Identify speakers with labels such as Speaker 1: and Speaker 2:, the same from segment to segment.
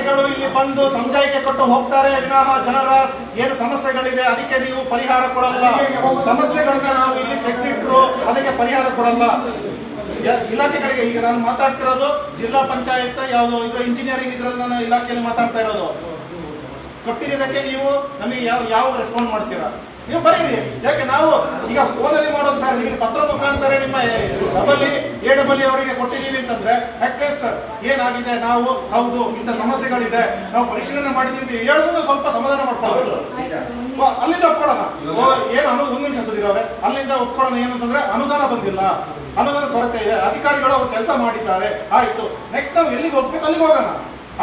Speaker 1: ಇಲಾಖೆಗಳು ಇಲ್ಲಿ ಬಂದು ಸಮಜಾಯಿಕೆ ಕೊಟ್ಟು ಹೋಗ್ತಾರೆ. ವಿನಃ ಜನರ ಏನು ಸಮಸ್ಯೆಗಳಿದೆ, ಅದಕ್ಕೆ ನೀವು ಪರಿಹಾರ ಕೊಡಲ್ಲ. ಸಮಸ್ಯೆಗಳನ್ನ ನಾವು ಇಲ್ಲಿ ತೆಗೆದಿಟ್ಟರು ಅದಕ್ಕೆ ಪರಿಹಾರ ಕೊಡಲ್ಲ. ಇಲಾಖೆಗಳಿಗೆ ಈಗ ನಾನು ಮಾತಾಡ್ತಿರೋದು ಜಿಲ್ಲಾ ಪಂಚಾಯತ್, ಯಾವುದು, ಇದ್ರ ಇಂಜಿನಿಯರಿಂಗ್ ಇದ್ರಲ್ಲಿ ನಾನು ಇಲಾಖೆಯಲ್ಲಿ ಮಾತಾಡ್ತಾ ಇರೋದು. ಕೊಟ್ಟಿದ್ದಕ್ಕೆ ನೀವು ನಮಗೆ ಯಾವ ಯಾವ ರೆಸ್ಪಾಂಡ್ ಮಾಡ್ತೀರಾ? ನೀವು ಬರೀರಿ. ಯಾಕೆ ನಾವು ಈಗ ಫೋನಲ್ಲಿ ಮಾಡೋದು ನಿಮಗೆ ಪತ್ರ ಮುಖಾಂತರ ನಿಮ್ಮ ಡಬಲ್ ಎ ಡಬಲ್ ಅವರಿಗೆ ಕೊಟ್ಟಿದ್ದೀವಿ ಅಂತಂದ್ರೆ ಅಟ್ಲೀಸ್ಟ್ ಏನಾಗಿದೆ? ನಾವು ಹೌದು ಇಂಥ ಸಮಸ್ಯೆಗಳಿದೆ. ನಾವು ಪರಿಶೀಲನೆ ಮಾಡಿದೀವಿ ಹೇಳೋದನ್ನ ಸ್ವಲ್ಪ ಸಮಾಧಾನ ಮಾಡ್ಕೊಳ್ಳೋದು ಅಲ್ಲಿಂದ ಒಪ್ಕೊಳ್ಳೋಣ. ಏನು ಅನು ಒಂದು ನಿಮಿಷ ಸುದೀರವ್ರೆ ಅಲ್ಲಿಂದ ಒಪ್ಕೊಳ್ಳೋಣ ಏನು ಅಂತಂದ್ರೆ ಅನುದಾನ ಬಂದಿಲ್ಲ. ಅನುದಾನ ಕೊರತೆ ಇದೆ. ಅಧಿಕಾರಿಗಳು ಅವ್ರು ಕೆಲಸ ಮಾಡಿದ್ದಾರೆ. ಆಯ್ತು. ನೆಕ್ಸ್ಟ್ ನಾವು ಎಲ್ಲಿಗೆ ಹೋಗ್ಬೇಕು? ಅಲ್ಲಿಗೆ ಹೋಗೋಣ.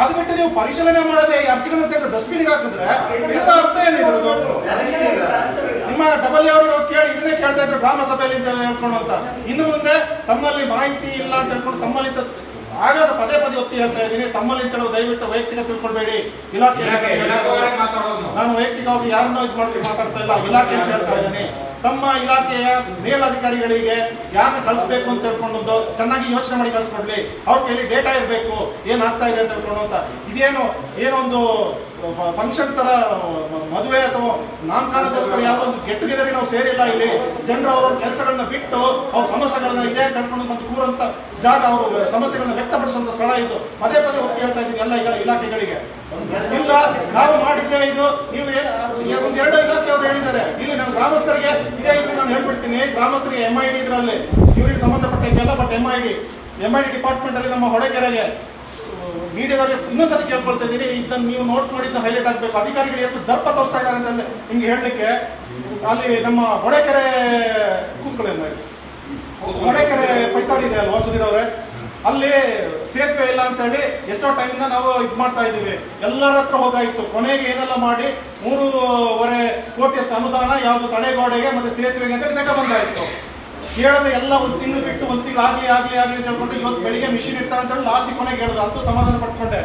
Speaker 1: ಅದು ಬಿಟ್ಟು ನೀವು ಪರಿಶೀಲನೆ ಮಾಡದೆ ಈ ಅರ್ಜಿಗಳನ್ನ ತೆಗೆದು ಡಸ್ಟ್ಬಿನ್ಗೆ ಹಾಕಿದ್ರೆ ಇದರ ಅರ್ಥ ಏನಿರೋದು? ನಿಮ್ಮ ಡಬಲ್ ಅವರು ಕೇಳಿ ಇದನ್ನೇ ಕೇಳ್ತಾ ಇದ್ರು ಗ್ರಾಮ ಸಭೆಯಲ್ಲಿ ಅಂತ ಹೇಳ್ಕೊಂಡು ಅಂತ. ಇನ್ನು ಮುಂದೆ ತಮ್ಮಲ್ಲಿ ಮಾಹಿತಿ ಇಲ್ಲ ಅಂತ ಹೇಳ್ಕೊಂಡು ತಮ್ಮಲ್ಲಿ ಹಾಗಾದ್ರೆ ಆಗಾಗ ಪದೇ ಪದೇ ಒತ್ತಿ ಹೇಳ್ತಾ ಇದ್ದೀನಿ. ತಮ್ಮಲ್ಲಿ ಕೆಲವು ದಯವಿಟ್ಟು ವೈಯಕ್ತಿಕ ತಿಳ್ಕೊಳ್ಬೇಡಿ. ಇಲಾಖೆ ನಾನು ವೈಯಕ್ತಿಕವಾಗಿ ಯಾರನ್ನೋ ಇದು ಮಾಡಿ ಮಾತಾಡ್ತಾ ಇಲ್ಲ ಇಲಾಖೆ ಅಂತ ಹೇಳ್ತಾ ಇದ್ದೀನಿ. ತಮ್ಮ ಇಲಾಖೆಯ ಮೇಲಧಿಕಾರಿಗಳಿಗೆ ಯಾರನ್ನ ಕಳಿಸ್ಬೇಕು ಅಂತ ತಿಳ್ಕೊಂಡು ಚೆನ್ನಾಗಿ ಯೋಚನೆ ಮಾಡಿ ಕಳಿಸ್ಕೊಡ್ಲಿ. ಅವ್ರ ಕೈಲಿ ಡೇಟಾ ಇರಬೇಕು ಏನಾಗ್ತಾ ಇದೆ ಅಂತ ತಿಳ್ಕೊಂಡು ಅಂತ. ಇದೇನು ಏನೊಂದು ಫಂಕ್ಷನ್ ತರ, ಮದುವೆ ಅಥವಾ ನಾಮಕರಣಕ್ಕೋಸ್ಕರ ಯಾವುದೋ ಒಂದು ಗೆಟ್ ಟುಗೆದರ್ ನಾವು ಸೇರಿಲ್ಲ ಇಲ್ಲಿ. ಜನರು ಅವರ ಕೆಲಸಗಳನ್ನ ಬಿಟ್ಟು ಅವ್ರ ಸಮಸ್ಯೆಗಳನ್ನ ಇದೆ ಕಟ್ಕೊಂಡು ಮತ್ತೆ ಕೂರಂತ ಜಾಗ ಅವರು ಸಮಸ್ಯೆಗಳನ್ನ ವ್ಯಕ್ತಪಡಿಸುವಂತ ಸ್ಥಳ ಇದು. ಪದೇ ಪದೇ ಒತ್ತಿ ಹೇಳ್ತಾ ಇದ್ದೀನಿ ಎಲ್ಲ ಈಗ ಇಲಾಖೆಗಳಿಗೆ. ಇಲ್ಲ, ನಾವು ಮಾಡಿದ್ದೇ ಇದು. ನೀವು ಒಂದೆರಡು ಒಂದ್ ಎರಡು ಇಲಾಖೆ ಅವರು ಹೇಳಿದ್ದಾರೆ. ಇಲ್ಲಿ ನಮ್ಮ ಗ್ರಾಮಸ್ಥರಿಗೆ ಹೇಳ್ಬಿಡ್ತೀನಿ ಗ್ರಾಮಸ್ಥರಿಗೆ ಎಂ ಐ ಡಿ ಇದರಲ್ಲಿ. ಇವ್ರಿಗೆ ಸಂಬಂಧಪಟ್ಟಂಗೆಲ್ಲ but M I D M I D department ಅಲ್ಲಿ ನಮ್ಮ ಹೊಳೆಕೆರೆಗೆ ಮೀಡಿಯಾದವರಿಗೆ ಇನ್ನೊಂದ್ಸತಿ ಕೇಳ್ಕೊಳ್ತಾ ಇದ್ದೀನಿ. ಇದನ್ನ ನೀವು ನೋಟ್ ಮಾಡಿದ್ದ ಹೈಲೈಟ್ ಆಗಬೇಕು. ಅಧಿಕಾರಿಗಳು ಎಷ್ಟು ದರ್ಪ ತೋರಿಸ್ತಾ ಇದ್ದಾರೆ ಅಂತ ನಿಮ್ಗೆ ಹೇಳಲಿಕ್ಕೆ ಅಲ್ಲಿ ನಮ್ಮ ಹೊಳೆಕೆರೆ, ಕೂತ್ಕೊಳ್ಳಿ. ಹೊಳೆಕೆರೆ ಪೈಸಾರಿ ಇದೆ ಅಲ್ವಾ ಸುಧೀರ್ ಅವರೇ? ಅಲ್ಲಿ ಸೇತುವೆ ಇಲ್ಲ ಅಂತ ಹೇಳಿ ಎಷ್ಟೋ ಟೈಮಿಂದ ನಾವು ಇದು ಮಾಡ್ತಾ ಇದ್ದೀವಿ. ಎಲ್ಲರ ಹತ್ರ ಹೋಗಾಯಿತು. ಕೊನೆಗೆ ಏನೆಲ್ಲ ಮಾಡಿ ಮೂರುವರೆ ಕೋಟಿಯಷ್ಟು ಅನುದಾನ, ಯಾವುದು ತಡೆಗೋಡೆಗೆ ಮತ್ತೆ ಸೇತುವೆಗೆ ಅಂತ ಹೇಳಿ ಬಂದಾಯಿತು. ಕೇಳಿದ್ರೆ ಎಲ್ಲ ಒಂದು ತಿಂಗಳು ಬಿಟ್ಟು ಒಂದು ತಿಂಗಳು ಆಗ್ಲಿ ಆಗ್ಲಿ ಆಗ್ಲಿ ಅಂತ ಹೇಳ್ಕೊಂಡು ಇವತ್ತು ಬೆಳಿಗ್ಗೆ ಮಿಷಿನ್ ಇರ್ತಾರೆ ಅಂತ ಹೇಳಿ ಲಾಸ್ಟ್ ಕೊನೆಗೆ ಹೇಳಿದ್ರು. ಅಂತೂ ಸಮಾಧಾನ ಪಟ್ಕೊಂಡೆ.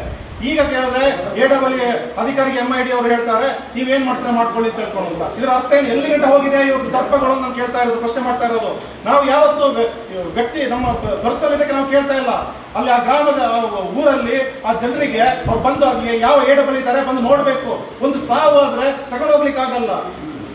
Speaker 1: ಈಗ ಕೇಳಿದ್ರೆ ಎ ಡಬಲ್ ಅಧಿಕಾರಿಗೆ ಎಂ ಐ ಡಿ ಅವರು ಹೇಳ್ತಾರೆ, ನೀವೇನ್ ಮಾಡ್ತಾರೆ ಮಾಡ್ಕೊಳ್ಳಿ ಅಂತ ಹೇಳ್ಕೊಂಡು ಇದರ ಅರ್ಥ ಏನು? ಎಲ್ಲಿ ಗಂಟೆ ಹೋಗಿದೆ? ಇವ್ರ ದರ್ಪಗಳು ನಾನು ಕೇಳ್ತಾ ಇರೋದು, ಪ್ರಶ್ನೆ ಮಾಡ್ತಾ ಇರೋದು. ನಾವು ಯಾವತ್ತು ವ್ಯಕ್ತಿ, ನಮ್ಮ ಪರ್ಸನಲ್ ಇದಕ್ಕೆ ನಾವು ಕೇಳ್ತಾ ಇಲ್ಲ. ಅಲ್ಲಿ ಆ ಗ್ರಾಮದ ಊರಲ್ಲಿ ಆ ಜನರಿಗೆ ಅವ್ರು ಬಂದು ಅಲ್ಲಿ ಯಾವ ಎ ಡಬಲ್ ಇದ್ದಾರೆ ಬಂದು ನೋಡ್ಬೇಕು. ಒಂದು ಸಾವು ಆದ್ರೆ ತಗೊಂಡೋಗ್ಲಿಕ್ಕೆ ಆಗಲ್ಲ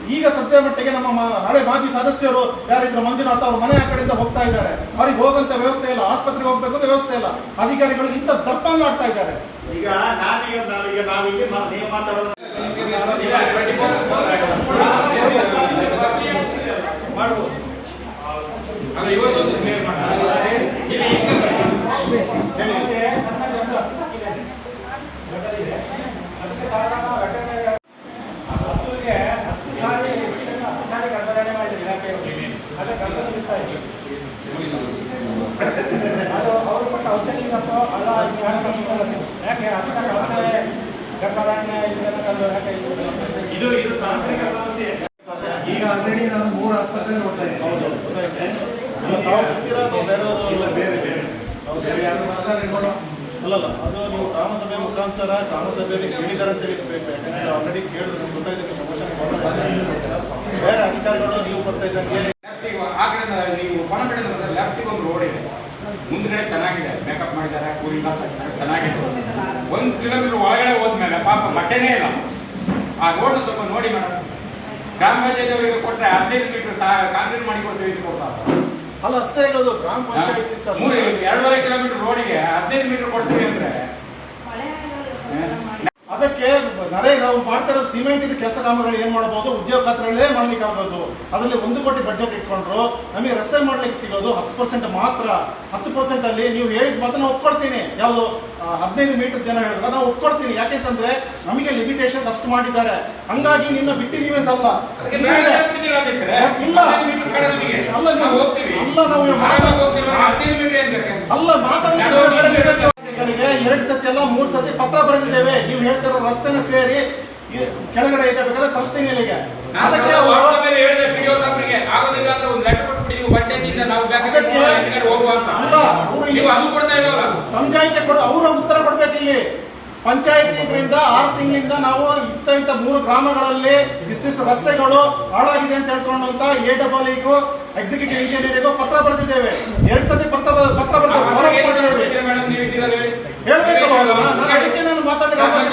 Speaker 1: ಈಗ ಸದ್ಯ ಮಟ್ಟಿಗೆ ನಮ್ಮ ಮ- ಹಳೆ ಮಾಜಿ ಸದಸ್ಯರು ಯಾರಿದ್ರು ಮಂಜುನಾಥ್ ಅವರು ಮನೆ ಆ ಕಡೆಯಿಂದ ಹೋಗ್ತಾ ಇದ್ದಾರೆ. ಅವ್ರಿಗೆ ಹೋಗಂತ ವ್ಯವಸ್ಥೆ ಇಲ್ಲ. ಆಸ್ಪತ್ರೆಗೆ ಹೋಗ್ಬೇಕು ಅಂತ ವ್ಯವಸ್ಥೆ ಇಲ್ಲ. ಅಧಿಕಾರಿಗಳು ಇಂಥ ದರ್ಪಂಗ ಆಡ್ತಾ ಇದ್ದಾರೆ.
Speaker 2: ಈಗ ನಾನೀಗ ನಾವೀಗ ನಾವು ನೀವು ಮಾತಾಡೋದು
Speaker 3: ಮಾಡ್ಬೋದು ಅಲ್ಲ ಇವತ್ತೊಂದು ಕ್ಲಿಯರ್ ಮಾಡಿ ಇಲ್ಲಿ ಈಗ
Speaker 4: ಹಸುವಿಗೆ ಹತ್ತು ಸಾರಿ ಹತ್ತು ಸಾರಿ ಗರ್ಭಧಾರಣೆ ಮಾಡಿದ್ರು ಇಲಾಖೆಯವರು ಅದು ಗರ್ಭದಲ್ಲಿರ್ತಾ ಇದ್ರು ಅದು ಅವರು ಕೊಟ್ಟ ಔಷಧಿ ತಪ್ಪು ಅಲ್ಲ ಇದು ಯಾಕೆ ತಪ್ಪು? ಯಾಕೆ ಹತ್ತು ಕಳಪೆ ಗರ್ಭಧಾರಣೆ ಇದೆಲ್ಲ ಯಾಕೆ ಇದು
Speaker 2: ಇದು ಇದು ತಾಂತ್ರಿಕ ಸಮಸ್ಯೆ.
Speaker 5: ಈಗ ಆಲ್ರೆಡಿ ನಾನು ಮೂರು ಆಸ್ಪತ್ರೆ ನೋಡ್ತಾ ಇದ್ದೀನಿ
Speaker 1: ಹೌದು
Speaker 5: ಇಲ್ಲ ಬೇರೆ ಬೇರೆ ಬೇರೆ. ಯಾರು ಮಾತಾಡಿ
Speaker 1: ಅಲ್ಲಲ್ಲ ಅದು ನೀವು ಗ್ರಾಮಸಭೆ ಮುಖಾಂತರ ಗ್ರಾಮಸಭೆಯಲ್ಲಿ ಕೇಳಿದಾರೆ ಅಂತ ಹೇಳಬೇಕು ಯಾಕಂದ್ರೆ ಆಲ್ರೆಡಿ ಕೇಳಿದ್ರು ಗೊತ್ತಾಯ್ತು ನಿಮ್ಮ motion ಬೇರೆ ಅಧಿಕಾರಿಗಳು ನೀವು ಬರ್ತಾ ಇದ್ದಂಗೆ
Speaker 3: ಲೆಫ್ಟಿಗೆ ಆ ಕಡೆ ನೀವು ಕೊನ ಕಡೆ ಬಂದ್ರೆ ಲೆಫ್ಟಿಗೆ ಒಂದು ರೋಡ್ ಇದೆ. ಮುಂದ್ಗಡೆ ಚೆನ್ನಾಗಿದೆ. ಮೇಕಪ್ ಮಾಡಿದ್ದಾರೆ ಕೂಲಿಂಗ್ ಗ್ಲಾಸ್ ಹಾಕಿದ್ದಾರೆ ಚೆನ್ನಾಗಿದೆ. ಒಂದು ಕಿಲೋಮೀಟರ್ ಒಳಗಡೆ ಹೋದ್ಮೇಲೆ ಪಾಪ ಬಟ್ಟೆನೇ ಇಲ್ಲ. ಆ ರೋಡ್ ಸ್ವಲ್ಪ ನೋಡಿ ಮೇಡಮ್ ಗ್ರಾಮ ಪಂಚಾಯಿತಿ ಅವರಿಗೆ ಕೊಟ್ಟರೆ ಹದಿನೈದು ಮೀಟರ್ ಕಾಂಕ್ರೀಟ್ ಮಾಡಿ ಕೊಡ್ತೀವಿ
Speaker 1: ಅಲ್ಲ ಅಷ್ಟೇ ಇರೋದು ಗ್ರಾಮ ಪಂಚಾಯಿತಿ
Speaker 3: ಮೂರು ಎರಡೂವರೆ ಕಿಲೋಮೀಟರ್ ರೋಡಿಗೆ ಹದಿನೈದು ಮೀಟರ್ ಕೊಡ್ತೀವಿ ಅಂದ್ರೆ.
Speaker 1: ಅದಕ್ಕೆ ನರೇ ನಾವು ಮಾಡ್ತಾ ಇರೋ ಸಿಮೆಂಟ್ ಇದು ಕೆಲಸ ಕಾಮಗಾರಿ ಏನ್ ಮಾಡಬಹುದು ಉದ್ಯೋಗ ಖಾತ್ರಿಗಳೇ ಮಾಡ್ಲಿಕ್ಕೆ ಆಗೋದು ಅದರಲ್ಲಿ ಒಂದು ಕೋಟಿ ಬಜೆಟ್ ಇಟ್ಕೊಂಡ್ರು. ನಮಗೆ ರಸ್ತೆ ಮಾಡ್ಲಿಕ್ಕೆ ಸಿಗೋದು ಹತ್ತು ಪರ್ಸೆಂಟ್ ಮಾತ್ರ. ಹತ್ತು ಪರ್ಸೆಂಟ್ ಅಲ್ಲಿ ನೀವು ಹೇಳಿದ ಮಾತನ್ನ ಒಪ್ಕೊಳ್ತೀನಿ. ಯಾವುದು ಹದಿನೈದು ಮೀಟರ್ ಜನ ಹೇಳಿದ್ರೆ ನಾವು ಒಪ್ಕೊಳ್ತೀನಿ. ಯಾಕೆಂತಂದ್ರೆ ನಮಗೆ ಲಿಮಿಟೇಷನ್ಸ್ ಅಷ್ಟು ಮಾಡಿದ್ದಾರೆ. ಹಂಗಾಗಿ ನಿನ್ನ ಬಿಟ್ಟಿದೀವಿ ಅಂತಲ್ಲ. ಇಲ್ಲ. ಅಲ್ಲ,
Speaker 3: ನಾವು.
Speaker 1: ಅಲ್ಲ, ನಾವು
Speaker 3: ನಾವು ಹೋಗ್ತೀವಿ. ಹದಿನೈದು ಮೀಟರ್ ಏನ್ ಬೇಕು?
Speaker 1: ಅಲ್ಲ ಮಾತಾಡೋರಿಗೆ ಎರಡು ಸತಿ ಅಲ್ಲ ಮೂರ್ ಸತಿ ಪತ್ರ ಬರೆದಿದ್ದೇವೆ ನೀವು ಹೇಳ್ತಿರೋ ರಸ್ತೆನ ಸೇರಿ ಕೆಳಗಡೆ ಇದೆ ಬೇಕಾದ್ರೆ ತರಿಸ್ತೀನಿ ಇಲ್ಲಿಗೆ. ಅದಕ್ಕೆ
Speaker 3: ಹೇಳಿದೆ PDO ಸಾಹೇಬ್ರಿಗೆ, ಆಗೋದಿಲ್ಲ ಅಂದ್ರೆ ಒಂದು ಲೆಟರ್ ನೀವು ಪಂಚಾಯತಿಯಿಂದ ನಾವು
Speaker 1: ಅದಕ್ಕೆ-
Speaker 3: ಹೋಗುವ ಅಂತ.
Speaker 1: ಅಲ್ಲ,
Speaker 3: ನೀವು ಅದು ಕೊಡ್ತಾ ಇಲ್ಲವಲ್ಲ
Speaker 1: ಸಮಜಾಯಿಕೆ ಕೊಡು ಅವ್ರ ಉತ್ತರ ಕೊಡ್ಬೇಕು ಇಲ್ಲಿ. ಪಂಚಾಯತಿ ಇದರಿಂದ ಆರು ತಿಂಗಳಿಂದ ನಾವು ಇಂಥ ಇಂಥ ಮೂರು ಗ್ರಾಮಗಳಲ್ಲಿ ಇಷ್ಟಿಷ್ಟು ರಸ್ತೆಗಳು ಹಾಳಾಗಿದೆ ಅಂತ ಹೇಳ್ಕೊಂಡಂತ ಅಂತ ಎ ಡಬಲ್ಗೂ ಎಕ್ಸಿಕ್ಯೂಟಿವ್ ಇಂಜಿನಿಯರಿಗೂ ಪತ್ರ ಬರೆದಿದ್ದೇವೆ. ಎರಡ್ ಸತಿ ಪತ್ರ ಪತ್ರ
Speaker 3: ಆ
Speaker 1: ಬರೆದ
Speaker 3: ಪತ್ರಕ್ಕೆ ಏನು
Speaker 1: ಮಾಡಿದ್ದೇವೆ
Speaker 3: ಕೊಟ್ಟಿದ್ದೀರಾ ಮೇಡಮ್ ನೀವು ಇದ್ದೀರಲ್ಲ ಹೇಳಿ.
Speaker 1: ಹೇಳ್ಬೇಕಲ್ಲ ನಾನು ಅದಕ್ಕೆ ನಾನು ಮಾತಾಡ್ಲಿಕ್ಕೆ ಅವಕಾಶ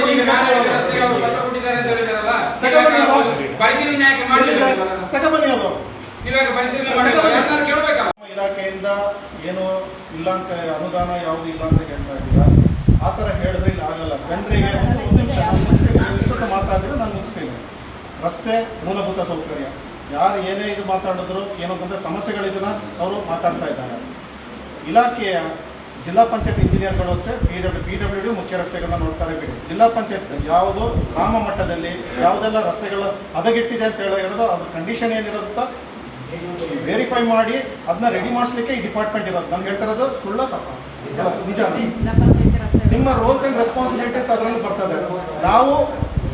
Speaker 3: ಅವ್ರು
Speaker 1: ಇಲಾಖೆಯಿಂದ ಏನು ಇಲ್ಲ ಅಂತ ಅನುದಾನ ಯಾವುದು ಇಲ್ಲ ಅಂತ ಹೇಳ್ತಾ ಇದ್ದೀರಾ? ಆ ಥರ ಹೇಳಿದ್ರೆ ಇಲ್ಲಿ ಆಗಲ್ಲ. ಜನರಿಗೆ ಒಂದು ನಿಮಿಷ ಮಾತಾಡಿದ್ರೆ ನಾನು ಮುಗಿಸ್ತೀನಿ ರಸ್ತೆ ಮೂಲಭೂತ ಸೌಕರ್ಯ. ಯಾರು ಏನೇ ಇದು ಮಾತಾಡಿದ್ರು ಏನೋ ಅಂತ ಸಮಸ್ಯೆಗಳಿದನ್ನ ಅವರು ಮಾತಾಡ್ತಾ ಇದ್ದಾರೆ. ಇಲಾಖೆಯ ಜಿಲ್ಲಾ ಪಂಚಾಯತ್ ಇಂಜಿನಿಯರ್ಗಳು ಅಷ್ಟೇ P W P W D ಮುಖ್ಯ ರಸ್ತೆಗಳನ್ನ ನೋಡ್ತಾರೆ ಬಿಡಿ. ಜಿಲ್ಲಾ ಪಂಚಾಯತ್ ಯಾವುದು ಗ್ರಾಮ ಮಟ್ಟದಲ್ಲಿ ಯಾವುದೆಲ್ಲ ರಸ್ತೆಗಳು ಹದಗೆಟ್ಟಿದೆ ಅಂತ ಹೇಳೋದು ಅದ್ರ ಕಂಡೀಷನ್ ಏನಿರುತ್ತ ವೆರಿಫೈ ಮಾಡಿ ಅದನ್ನ ರೆಡಿ ಮಾಡಿಸ್ಲಿಕ್ಕೆ ಈ ಡಿಪಾರ್ಟ್ಮೆಂಟ್ ಇರೋದು. ನಾನು ಹೇಳ್ತಾ ಇರೋದು ಸುಳ್ಳ ತಪ್ಪ. ನಿಜ ನಿಮ್ಮ ರೋಲ್ಸ್ ಅಂಡ್ ರೆಸ್ಪಾನ್ಸಿಬಿಲಿಟೀಸ್ ಅದರಲ್ಲಿ ಬರ್ತದೆ ನಾವು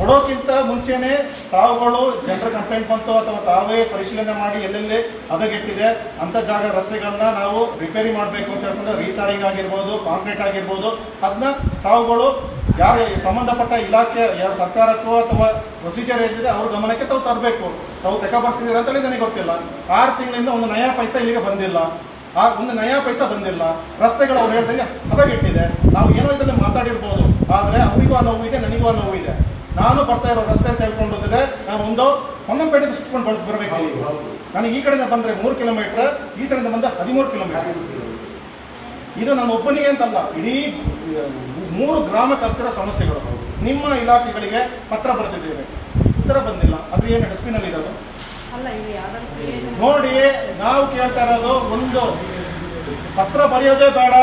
Speaker 1: ಕೊಡೋಕ್ಕಿಂತ ಮುಂಚೆನೆ ತಾವುಗಳು ಜನರ ಕಂಪ್ಲೇಂಟ್ ಬಂತು ಅಥವಾ ತಾವೇ ಪರಿಶೀಲನೆ ಮಾಡಿ ಎಲ್ಲೆಲ್ಲಿ ಹದಗೆಟ್ಟಿದೆ ಅಂತ ಜಾಗ ರಸ್ತೆಗಳನ್ನ ನಾವು ರಿಪೇರಿ ಮಾಡಬೇಕು ಅಂತ ಹೇಳ್ಕೊಂಡು ರೀತಾರಿಂಗ್ ಆಗಿರ್ಬೋದು, ಕಾಂಕ್ರೀಟ್ ಆಗಿರ್ಬೋದು ಅದನ್ನ ತಾವುಗಳು ಯಾರ ಸಂಬಂಧಪಟ್ಟ ಇಲಾಖೆ ಯಾವ ಸರ್ಕಾರಕ್ಕೋ ಅಥವಾ ಪ್ರೊಸೀಜರ್ ಏನಿದೆ ಅವ್ರ ಗಮನಕ್ಕೆ ತಾವು ತರಬೇಕು. ತಾವು ತೆಕ ಬರ್ತಿದ್ದೀರ ಅಂತೇಳಿ ನನಗೆ ಗೊತ್ತಿಲ್ಲ. ಆರು ತಿಂಗಳಿಂದ ಒಂದು ನಯಾ ಪೈಸಾ ಇಲ್ಲಿಗೆ ಬಂದಿಲ್ಲ. ಆ ಒಂದು ನಯಾ ಪೈಸಾ ಬಂದಿಲ್ಲ. ರಸ್ತೆಗಳು ಅವ್ರು ಹೇಳ್ದಂಗೆ ಹದಗೆಟ್ಟಿದೆ. ನಾವು ಏನೋ ಇದರಲ್ಲಿ ಮಾತಾಡಿರ್ಬೋದು. ಆದರೆ ಅವರಿಗೂ ಆ ನೋವು ಇದೆ, ನನಗೂ ಆ ನೋವು ಇದೆ. ನಾನು ಬರ್ತಾ ಇರೋ ರಸ್ತೆ ಅಂತ ಹೇಳ್ಕೊಂಡು ಬಂದಿದೆ. ನಾನು ಒಂದು ಹೊನ್ನಂಪೇಟೆ ಸುತ್ತಕೊಂಡು ಬಳಕೆ ಬರಬೇಕು ನಾನು ಈ ಕಡೆಯಿಂದ ಬಂದರೆ ಮೂರು ಕಿಲೋಮೀಟರ್ ಈ ಸೈಡಿಂದ ಬಂದ ಹದಿಮೂರು ಕಿಲೋಮೀಟರ್. ಇದು ನಾನು ಒಬ್ಬನಿಗೆ ಅಂತಲ್ಲ ಇಡೀ ಮೂರು ಗ್ರಾಮಕ್ಕೆ ಹತ್ತಿರ ಸಮಸ್ಯೆಗಳು. ನಿಮ್ಮ ಇಲಾಖೆಗಳಿಗೆ ಪತ್ರ ಬರೆದಿದ್ದೇವೆ. ಉತ್ತರ ಬಂದಿಲ್ಲ. ಅದು ಏನು ಡಸ್ಟ್ಬಿನಲ್ಲಿ ಇರೋದು ನೋಡಿ ನಾವು ಕೇಳ್ತಾ ಇರೋದು ಒಂದು ಪತ್ರ ಬರೆಯೋದೇ ಬೇಡ.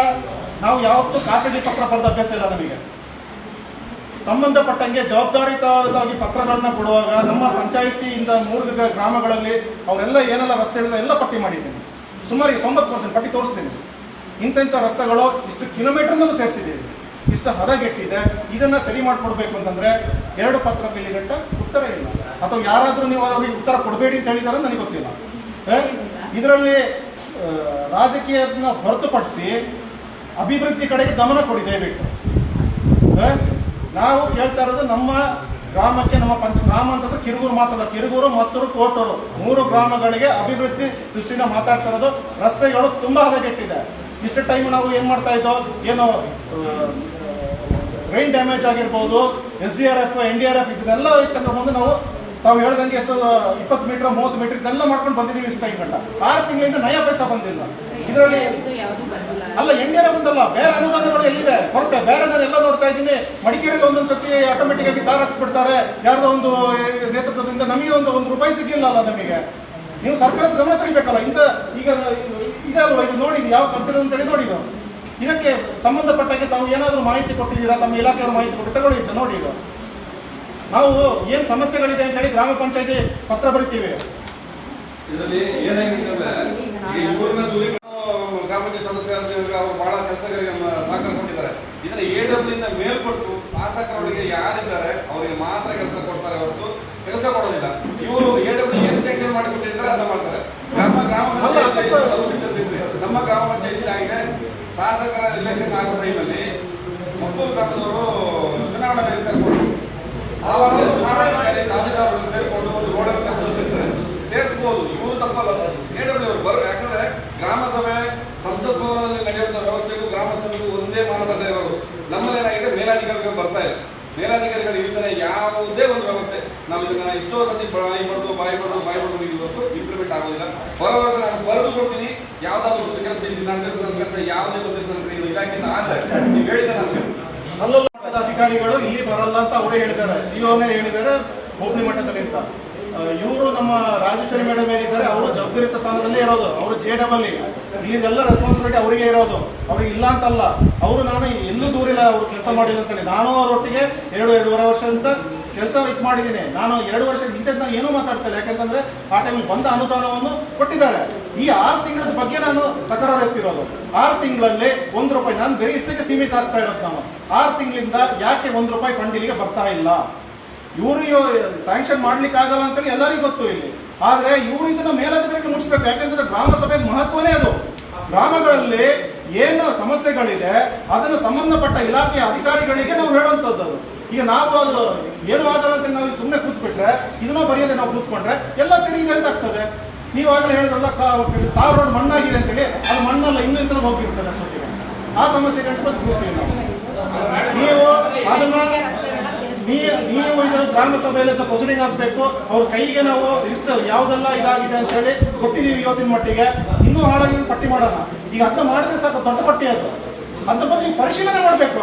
Speaker 1: ನಾವು ಯಾವತ್ತೂ ಖಾಸಗಿ ಪತ್ರ ಬರೆದ ಅಭ್ಯಾಸ ಇಲ್ಲ ನಮಗೆ. ಸಂಬಂಧಪಟ್ಟಂಗೆ ಜವಾಬ್ದಾರಿಯುತವಾಗಿ ಪತ್ರಗಳನ್ನ ಕೊಡುವಾಗ ನಮ್ಮ ಪಂಚಾಯಿತಿಯಿಂದ ಮೂರು ಗ್ರಾಮಗಳಲ್ಲಿ ಅವರೆಲ್ಲ ಏನೆಲ್ಲ ರಸ್ತೆಗಳನ್ನ ಎಲ್ಲ ಪಟ್ಟಿ ಮಾಡಿದ್ದೀನಿ. ಸುಮಾರು ತೊಂಬತ್ತು ಪರ್ಸೆಂಟ್ ಪಟ್ಟಿ ತೋರಿಸ್ತೀನಿ. ಇಂಥ ರಸ್ತೆಗಳು ಇಷ್ಟು ಕಿಲೋಮೀಟರ್ನೂ ಸೇರಿಸಿದ್ದೀವಿ ಇಷ್ಟು ಹದಗೆಟ್ಟಿದೆ ಇದನ್ನ ಸರಿ ಮಾಡಿಕೊಡ್ಬೇಕು ಅಂತಂದ್ರೆ ಎರಡು ಪತ್ರ ಗಂಟ ಉತ್ತರ ಇಲ್ಲ. ಅಥವಾ ಯಾರಾದರೂ ನೀವು ಅವ್ರಿಗೆ ಉತ್ತರ ಕೊಡಬೇಡಿ ಅಂತ ಹೇಳಿದಾರೆ ನನಗೆ ಗೊತ್ತಿಲ್ಲ. ಇದರಲ್ಲಿ ರಾಜಕೀಯದನ್ನ ಹೊರತುಪಡಿಸಿ ಅಭಿವೃದ್ಧಿ ಕಡೆಗೆ ಗಮನ ಕೊಡಿ ದಯವಿಟ್ಟು. ನಾವು ಕೇಳ್ತಾ ಇರೋದು ನಮ್ಮ ಗ್ರಾಮಕ್ಕೆ ನಮ್ಮ ಪಂಚ, ಗ್ರಾಮ ಅಂತಂದ್ರೆ ಕಿರುಗೂರು ಮಾತಲ್ಲ, ಕಿರುಗೂರು, ಮತ್ತೂರು, ಕೋಟೂರು. ಮೂರು ಗ್ರಾಮಗಳಿಗೆ ಅಭಿವೃದ್ಧಿ ದೃಷ್ಟಿಯಿಂದ ಮಾತಾಡ್ತಾ ಇರೋದು. ರಸ್ತೆಗಳು ತುಂಬಾ ಹದಗೆಟ್ಟಿದೆ. ಇಷ್ಟು ಟೈಮ್ ನಾವು ಏನ್ ಮಾಡ್ತಾ ಇದ್ದೋ, ಏನು ರೈನ್ ಡ್ಯಾಮೇಜ್ ಆಗಿರ್ಬೋದು, S D R F, N D R F ಇದನ್ನೆಲ್ಲ ತಗೊಂಡು ನಾವು, ತಾವು ಹೇಳ್ದಂಗೆ ಎಷ್ಟು, ಇಪ್ಪತ್ತು ಮೀಟರ್, ಮೂವತ್ತು ಮೀಟರ್ ಇದೆಲ್ಲ ಮಾಡ್ಕೊಂಡು ಬಂದಿದ್ದೀವಿ ಇಷ್ಟು ಟೈಮ್ ಗಂಟ. ಆರು ತಿಂಗಳಿಂದ ನಯ ಪೈಸಾ ಬಂದಿಲ್ಲ. ಇದರಲ್ಲಿ ಅಲ್ಲ ಎಣ್ಣೆನೇ ಬಂದಲ್ಲ ಬೇರೆ ಅನುದಾನಗಳು ಎಲ್ಲಿದೆ? ಕೊರತೆ ಬೇರೆ ನಾನು ಎಲ್ಲ ನೋಡ್ತಾ ಇದ್ದೀನಿ. ಮಡಿಕೇರಿಯಲ್ಲಿ ಒಂದೊಂದು ಸತಿ ಆಟೋಮೆಟಿಕ್ ಆಗಿ ದಾರ ಹಾಕ್ಸ್ಬಿಡ್ತಾರೆ. ಯಾರ್ದೋ ಒಂದು ನೇತೃತ್ವದಿಂದ ನಮಗೆ ಒಂದು ಒಂದು ರೂಪಾಯಿ ಸಿಗ್ಲಿಲ್ಲ ಅಲ್ಲ ನಮಗೆ. ನೀವು ಸರ್ಕಾರದ ಗಮನ ಸೆಳಿಬೇಕಲ್ಲ ಇಂಥ ಈಗ ಇದೆ ಅಲ್ವಾ? ಇದು ನೋಡಿ ಯಾವ ಕನ್ಸಿಡರ್ ಅಂತೇಳಿ ನೋಡಿ ಇದು. ಇದಕ್ಕೆ ಸಂಬಂಧಪಟ್ಟಾಗೆ ತಾವು ಏನಾದರೂ ಮಾಹಿತಿ ಕೊಟ್ಟಿದ್ದೀರಾ? ತಮ್ಮ ಇಲಾಖೆಯವರು ಮಾಹಿತಿ ಕೊಟ್ಟು ತಗೊಳ್ಳಿ ಇದು ನೋಡಿ ಇದು. ನಾವು ಏನು ಸಮಸ್ಯೆಗಳಿದೆ ಅಂತೇಳಿ ಗ್ರಾಮ ಪಂಚಾಯತಿ ಪತ್ರ ಬರಿತೀವಿ.
Speaker 6: ಇದರಲ್ಲಿ ಏನಾಗಿದೆ ಅಂದ್ರೆ ಈ ಊರಿನ ದುರಿ ಗ್ರಾಮ ಪಂಚಾಯತ್ ಸದಸ್ಯರಿಗೆ ಅವರು ಬಹಳ ಕೆಲಸಗಳಿಗೆ ಸಹಕಾರ ಕೊಟ್ಟಿದ್ದಾರೆ. ಇದನ್ನ ಏಡಬ್ಲಿಂದ ಮೇಲ್ಪಟ್ಟು ಶಾಸಕರೊಳಗೆ ಯಾರಿದ್ದಾರೆ ಅವರಿಗೆ ಮಾತ್ರ ಕೆಲಸ ಕೊಡ್ತಾರೆ ಹೊರತು ಕೆಲಸ ಕೊಡೋದಿಲ್ಲ. ಇವರು ಎಡಬ್ಲ್ಯೂ ಏನ್ ಸೆಕ್ಷನ್ ಮಾಡಿ ಕೊಟ್ಟಿರ್ತಾರೆ ಅದನ್ನ ಮಾಡ್ತಾರೆ. ನಮ್ಮ ಗ್ರಾಮ ಪಂಚಾಯತ್. ನಮ್ಮ ಗ್ರಾಮ ಪಂಚಾಯತ್ ಆಗಿದೆ. ಶಾಸಕರ ಎಲೆಕ್ಷನ್ ಆಗೋ ಟೈಮಲ್ಲಿ ಮತ್ತೂರು ಗ್ರಾಮದವರು ಚುನಾವಣಾ ಆವಾಗ ಚುನಾವಣಾಧಿಕಾರಿ ತಹಸೀಲ್ದಾರ್ ಸೇರಿಕೊಂಡು ಒಂದು ರೋಡ್ ಕೆಲಸ ಸೇರ್ತಾರೆ ಸೇರಿಸಬಹುದು ಇವರು ತಪ್ಪಲ್ಲ ಎಡಬ್ಲ್ಯೂ ಅವರು ಬರೋ ಯಾಕಂದ್ರೆ ಗ್ರಾಮ ಸಭೆ ಸಂಸತ್ ಭವನದಲ್ಲಿ ನಡೆಯುವಂತ ವ್ಯವಸ್ಥೆಗೂ ಗ್ರಾಮ ಸಭೆಗೂ ಒಂದೇ ಮಾನದಂಡ ಇರೋದು ನಮ್ಮಲ್ಲಿ ಏನಾಗಿದೆ ಮೇಲಾಧಿಕಾರಿಗಳು ಬರ್ತಾ ಇಲ್ಲ ಮೇಲಾಧಿಕಾರಿಗಳು ಇಲ್ದೇ ಯಾವುದೇ ಒಂದು ವ್ಯವಸ್ಥೆ, ನಾವು ಇದನ್ನ ಎಷ್ಟೋ ಸತಿ ಬಾಯಿ ಬಡ್ದು ಬಾಯಿ ಬಡ್ದು ಬಾಯಿ ಬಡ್ದು ಇವತ್ತು ಇಂಪ್ಲಿಮೆಂಟ್ ಆಗೋದಿಲ್ಲ. ವರ್ಷ ನಾನು ಬರೆದು ಕೊಡ್ತೀನಿ. ಯಾವ್ದಾದ್ರು ಒಂದು ಕೆಲಸ ಇಲ್ಲಿ ನಾನು ಕೆಲಸ ಯಾವುದೇ ಬಂದಿರ್ತಂದ್ರೆ ಇದು ಇಲಾಖೆಯಿಂದ ಆದ್ರೆ ನೀವು ಹೇಳಿದ ನನಗೆ
Speaker 1: ಅಲ್ಲೊಂದು ಮಟ್ಟದ ಅಧಿಕಾರಿಗಳು ಇಲ್ಲಿ ಬರಲ್ಲ ಅಂತ ಅವರೇ ಹೇಳಿದ್ದಾರೆ. ಸಿಒನೇ ಹೇಳಿದ್ದಾರೆ, ಹೋಬಳಿ ಮಟ್ಟದಲ್ಲಿ ಅಂತ. ಇವರು ನಮ್ಮ ರಾಜೇಶ್ವರಿ ಮೇಡಮ್ ಏನಿದ್ದಾರೆ, ಅವರು ಜವಾಬ್ದಾರಿತ ಸ್ಥಾನದಲ್ಲೇ ಇರೋದು. ಅವರು ಜೆ ಡಬಲ್ ಇಲ್ಲಿದೆಲ್ಲ ರೆಸ್ಪಾನ್ಸಿಬಿಲಿಟಿ ಅವರಿಗೆ ಇರೋದು. ಅವ್ರಿಗೆ ಇಲ್ಲ ಅಂತಲ್ಲ. ಅವರು ನಾನು ಎಲ್ಲೂ ದೂರಿಲ್ಲ ಅವರು ಕೆಲಸ ಮಾಡಿಲ್ಲ ಅಂತೇಳಿ. ನಾನು ಅವರೊಟ್ಟಿಗೆ ಎರಡು, ಎರಡೂವರೆ ವರ್ಷದಿಂದ ಕೆಲಸ ಇದು ಮಾಡಿದ್ದೀನಿ. ನಾನು ಎರಡು ವರ್ಷ ಹಿಂದೆ ನಾನು ಏನೂ ಮಾತಾಡ್ತಾ ಇಲ್ಲ. ಯಾಕಂತಂದ್ರೆ ಆ ಟೈಮಲ್ಲಿ ಬಂದ ಅನುದಾನವನ್ನು ಕೊಟ್ಟಿದ್ದಾರೆ. ಈ ಆರು ತಿಂಗಳ ಬಗ್ಗೆ ನಾನು ತಕರಾರು ಎತ್ತಿರೋದು. ಆರು ತಿಂಗಳಲ್ಲಿ ಒಂದು ರೂಪಾಯಿ. ನಾನು ಬೇರೆ ಸೀಮಿತ ಆಗ್ತಾ ಇರೋದು ನಾನು ಆರು ತಿಂಗಳಿಂದ ಯಾಕೆ ಒಂದು ರೂಪಾಯಿ ಫಂಡ್ ಇಲ್ಲಿಗೆ ಬರ್ತಾ ಇಲ್ಲ? ಇವರು ಸ್ಯಾಂಕ್ಷನ್ ಮಾಡ್ಲಿಕ್ಕೆ ಆಗಲ್ಲ ಅಂತೇಳಿ ಎಲ್ಲರಿಗೂ ಗೊತ್ತು ಇಲ್ಲಿ. ಆದ್ರೆ ಇವರು ಇದನ್ನ ಮೇಲಧಿಕಾರಿಗೆ ಮುಟ್ಟಿಸ್ಬೇಕು ಯಾಕಂದ್ರೆ ಗ್ರಾಮ ಸಭೆಯ ಮಹತ್ವನೇ ಅದು. ಗ್ರಾಮಗಳಲ್ಲಿ ಏನು ಸಮಸ್ಯೆಗಳಿದೆ, ಅದನ್ನು ಸಂಬಂಧಪಟ್ಟ ಇಲಾಖೆಯ ಅಧಿಕಾರಿಗಳಿಗೆ ನಾವು ಹೇಳುವಂಥದ್ದು ಅದು. ಈಗ ನಾವು ಅದು ಏನು ಆಗಲ್ಲ ಅಂತ ನಾವು ಸುಮ್ಮನೆ ಕೂತ್ಬಿಟ್ರೆ, ಇದನ್ನ ಬರೆಯದೆ ನಾವು ಕೂತ್ಕೊಂಡ್ರೆ ಎಲ್ಲ ಸರಿ ಇದೆ ಅಂತ ಆಗ್ತದೆ. ನೀವಾಗಲೇ ಹೇಳಿದ್ರಲ್ಲ ತಾರ್ ರೋಡ್ ಮಣ್ಣಾಗಿದೆ ಅಂತೇಳಿ, ಅದು ಮಣ್ಣಲ್ಲ, ಇನ್ನೂ ಇಂತ ಹೋಗಿರ್ತದೆ ಅಷ್ಟೊತ್ತಿಗೆ. ಆ ಸಮಸ್ಯೆ ಕಂಡು ನೀವು. ನಾವು ನೀವು ಇದು ಗ್ರಾಮ ಸಭೆಯಲ್ಲಿ ಪ್ರೊಸೀಡಿಂಗ್ ಆಗಬೇಕು ಅವ್ರ ಕೈಗೆ ನಾವು ಲಿಸ್ಟ್ ಯಾವ್ದೆಲ್ಲ ಇದಾಗಿದೆ ಅಂತ ಹೇಳಿ ಕೊಟ್ಟಿದೀವಿ ಇವತ್ತಿನ ಮಟ್ಟಿಗೆ. ಇನ್ನೂ ಹಾಳಾಗಿ ಪಟ್ಟಿ ಮಾಡೋಣ. ಈಗ ಅದನ್ನ ಮಾಡಿದ್ರೆ ಸಾಕು, ದೊಡ್ಡ ಪಟ್ಟಿ ಅದು. ಅದ್ರ ಬಗ್ಗೆ ನೀವು ಪರಿಶೀಲನೆ ಮಾಡಬೇಕು.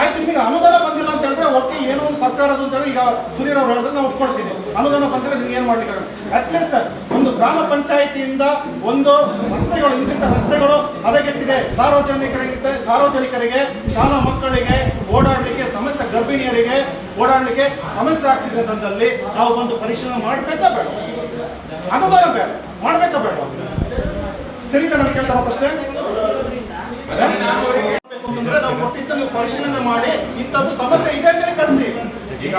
Speaker 1: ಆಯ್ತು, ನಿಮಗೆ ಅನುದಾನ ಬಂದಿಲ್ಲ ಅಂತ ಹೇಳಿದ್ರೆ, ಓಕೆ, ಏನೋ ಒಂದು ಸರ್ಕಾರದ್ದು ಅಂತ ಹೇಳಿ ಈಗ ಸುನೀರ್ ಅವ್ರು ಹೇಳಿದ್ರೆ ನಾವು ಒಪ್ಕೊಳ್ತೀನಿ ಅನುದಾನ ಬಂದ್ರೆ ನಿಮ್ಗೆ ಏನು ಮಾಡ್ಲಿಕ್ಕೆ ಅಟ್ಲೀಸ್ಟ್ ಒಂದು ಗ್ರಾಮ ಪಂಚಾಯಿತಿಯಿಂದ ಒಂದು ರಸ್ತೆಗಳು ಇಂತಿಂತ ರಸ್ತೆಗಳು ಹದಗೆಟ್ಟಿದೆ. ಸಾರ್ವಜನಿಕರಿಗೆ ಸಾರ್ವಜನಿಕರಿಗೆ, ಶಾಲಾ ಮಕ್ಕಳಿಗೆ, ಓಡಾಡಲಿಕ್ಕೆ, ಸಮಸ್ಯೆ ಗರ್ಭಿಣಿಯರಿಗೆ ಓಡಾಡ್ಲಿಕ್ಕೆ ಸಮಸ್ಯೆ ಆಗ್ತಿದೆ ಅಂತಂದಲ್ಲಿ ನಾವು ಬಂದು ಪರಿಶೀಲನೆ ಮಾಡಬೇಕಾ ಬೇಡ. ಅನುದಾನ ಬೇಡ, ಮಾಡ್ಬೇಕಾ ಬೇಡ. ಸರಿ ನಾನು ಕೇಳ್ತಾರ ಪ್ರಶ್ನೆ? ಅಂತಂದ್ರೆ ನಾವು ಕೊಟ್ಟಿದ್ದ ನೀವು ಪರಿಶೀಲನೆ ಮಾಡಿ ಇಂಥದ್ದು ಸಮಸ್ಯೆ ಇದೆ ಅಂತ ಕಳಿಸಿ.
Speaker 3: ಈಗ